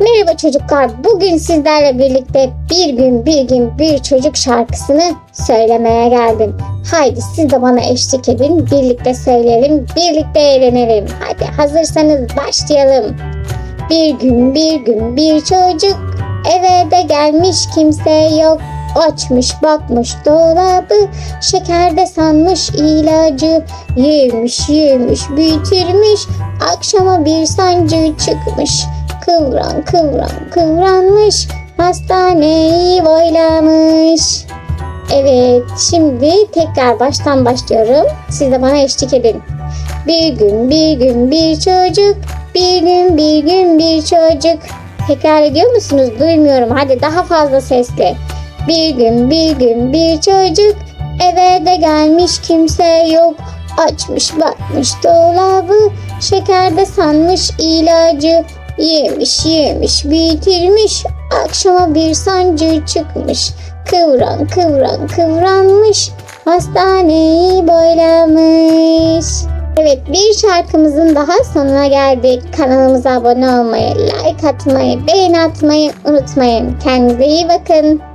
Merhaba çocuklar. Bugün sizlerle birlikte bir gün bir gün bir çocuk şarkısını söylemeye geldim. Haydi siz de bana eşlik edin. Birlikte söyleyelim, birlikte eğlenelim. Hadi hazırsanız başlayalım. Bir gün bir gün bir çocuk eve de gelmiş kimse yok. Açmış bakmış dolabı şekerde sanmış ilacı yemiş yemiş büyütürmüş akşama bir sancı çıkmış kıvran kıvran kıvranmış hastaneyi boylamış. Evet şimdi tekrar baştan başlıyorum. Siz de bana eşlik edin. Bir gün bir gün bir çocuk bir gün bir gün bir çocuk. Tekrar ediyor musunuz? Duymuyorum. Hadi daha fazla sesle. Bir gün bir gün bir çocuk eve de gelmiş kimse yok. Açmış bakmış dolabı şekerde sanmış ilacı yemiş yemiş bitirmiş akşama bir sancı çıkmış kıvran kıvran kıvranmış hastaneyi boylamış. Evet bir şarkımızın daha sonuna geldik. Kanalımıza abone olmayı, like atmayı, beğeni atmayı unutmayın. Kendinize iyi bakın.